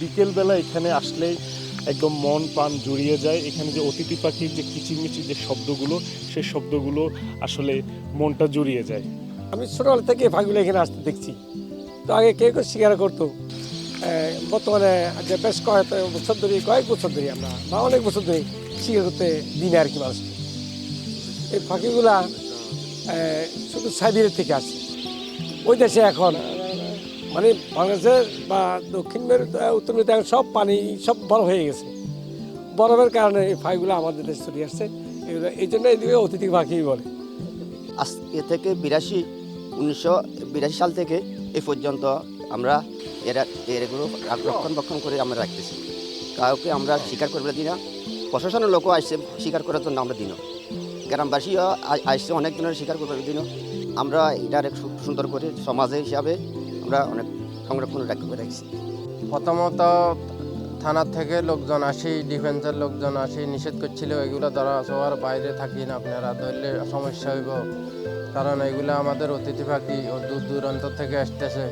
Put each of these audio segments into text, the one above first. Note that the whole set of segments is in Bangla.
বিকেলবেলা এখানে আসলে একদম মন প্রাণ জুড়িয়ে যায়। এখানে যে অতিথি পাখির যে কিচিরমিচির যে শব্দগুলো সেই শব্দগুলো আসলে মনটা জুড়িয়ে যায়। আমি ছোটবেলা থেকে ফাঁকগুলো এখানে আসতে দেখছি। তো আগে কে কেউ শিকার করতো। বর্তমানে যে বেশ কয়েক বছর ধরে, কয়েক বছর ধরে আমরা, বা অনেক বছর ধরে শিকার করতে দিনে আর কি মানুষ। এই পাখিগুলা শুধু সাইবেরিয়া থেকে আসে। ওই দেশে এখন মানে বাংলাদেশের বা দক্ষিণ মেরু উত্তর মেরুতে সব পানি, সব বরফ হয়ে গেছে। বরফের কারণে এই পাখিগুলো আমাদের দেশে চলে আসছে। এগুলো, এই জন্য এদিকে অতিথি পাখি বলে। আজ এ থেকে বিরাশি, উনিশশো বিরাশি সাল থেকে এ পর্যন্ত আমরা এরা, এগুলো রক্ষণাবেক্ষণ করে আমরা রাখতেছি। কাউকে আমরা স্বীকার করবে দিই না প্রশাসনের লোকও আসছে স্বীকার করার জন্য আমরা দিন। গ্রামবাসীও আসছে অনেক দিনের স্বীকার করবে দিন। আমরা এটা সুন্দর করে সমাজে হিসাবে আমরা অনেক সংরক্ষণ রাখতে রাখছি। প্রথমত, থানার থেকে লোকজন আসি ডিফেন্সের লোকজন আসি, নিষেধ করছিল, এগুলো ধরা সবার বাইরে থাকি না আপনারা ধরলে সমস্যা হইব। কারণ এগুলো আমাদের অতিথি পাখি, ও দূর দূরান্ত থেকে আসতেছে।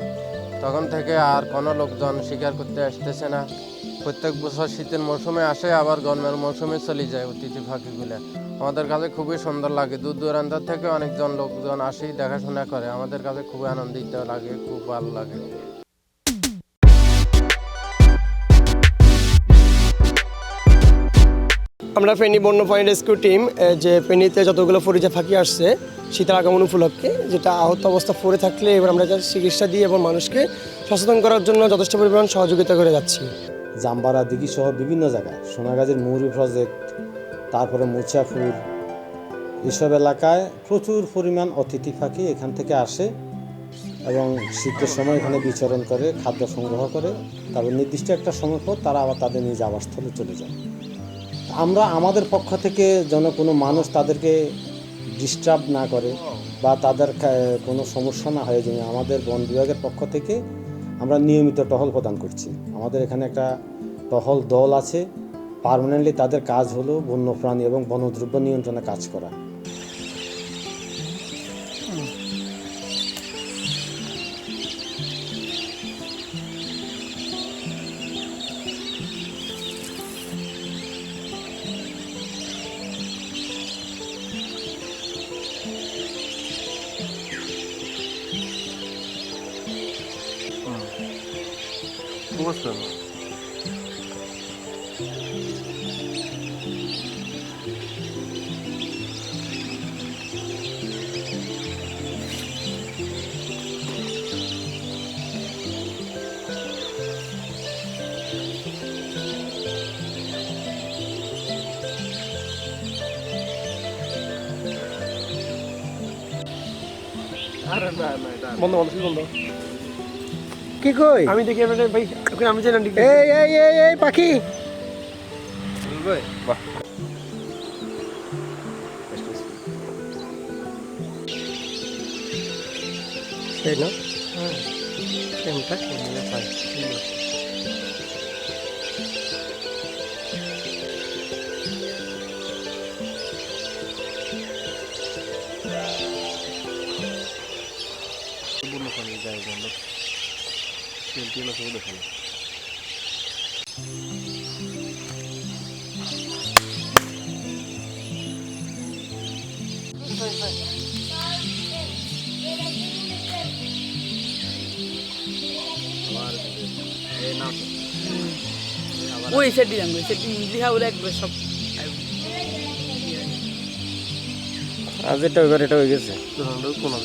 তখন থেকে আর কোনো লোকজন শিকার করতে আসতেছে না। প্রত্যেক বছর শীতের মৌসুমে আসে, আবার গরমের মৌসুমে চলে যায় অতিথি পাখিগুলো। আমাদের কাছে খুবই সুন্দর লাগে। দূর দূরান্ত থেকে অনেকজন লোকজন আসি দেখাশোনা করে। আমাদের কাছে খুবই আনন্দিত লাগে খুব ভালো লাগে। আমরা ফেনী বন্য পয়েন্ট রেস্কিউ টিম যে ফেনীতে যতগুলো ফরিজা ফাঁকি আসছে শীতের আগমন উপলক্ষে যেটা আহত অবস্থা পড়ে থাকলে এবার আমরা চিকিৎসা দিয়ে এবং মানুষকে সচেতন করার জন্য যথেষ্ট পরিমাণ সহযোগিতা করে যাচ্ছি। জাম্বারা দিঘি সহ বিভিন্ন জায়গায় সোনাগাজীর মৌরি প্রজেক্ট তারপরে মুচাপুর এসব এলাকায় প্রচুর পরিমাণ অতিথি পাখি এখান থেকে আসে এবং শীতের সময় এখানে বিচরণ করে, খাদ্য সংগ্রহ করে। তারপর নির্দিষ্ট একটা সময় পর তারা আবার তাদের নিজ আবাসস্থলে চলে যায়। আমরা আমাদের পক্ষ থেকে যেন কোনো মানুষ তাদেরকে ডিস্টার্ব না করে বা তাদের কোনো সমস্যা না হয়ে যায় আমাদের বন বিভাগের পক্ষ থেকে আমরা নিয়মিত টহল প্রদান করছি। আমাদের এখানে একটা টহল দল আছে। পার্মানেন্টলি তাদের কাজ হলো বন্যপ্রাণী এবং বনদ্রব্য নিয়ন্ত্রণে কাজ করা। বন্ধ বন্ধ বন্ধ। কি কই? আমি দেখি ভাই আমি জানি এই এই এই এই পাখি। সেই না? হ্যাঁ। সেমটা ওই সেট দিলাম ওই সেট লিখা বলে একবার সব আজ এটা এবার এটা হয়ে গেছে কোনো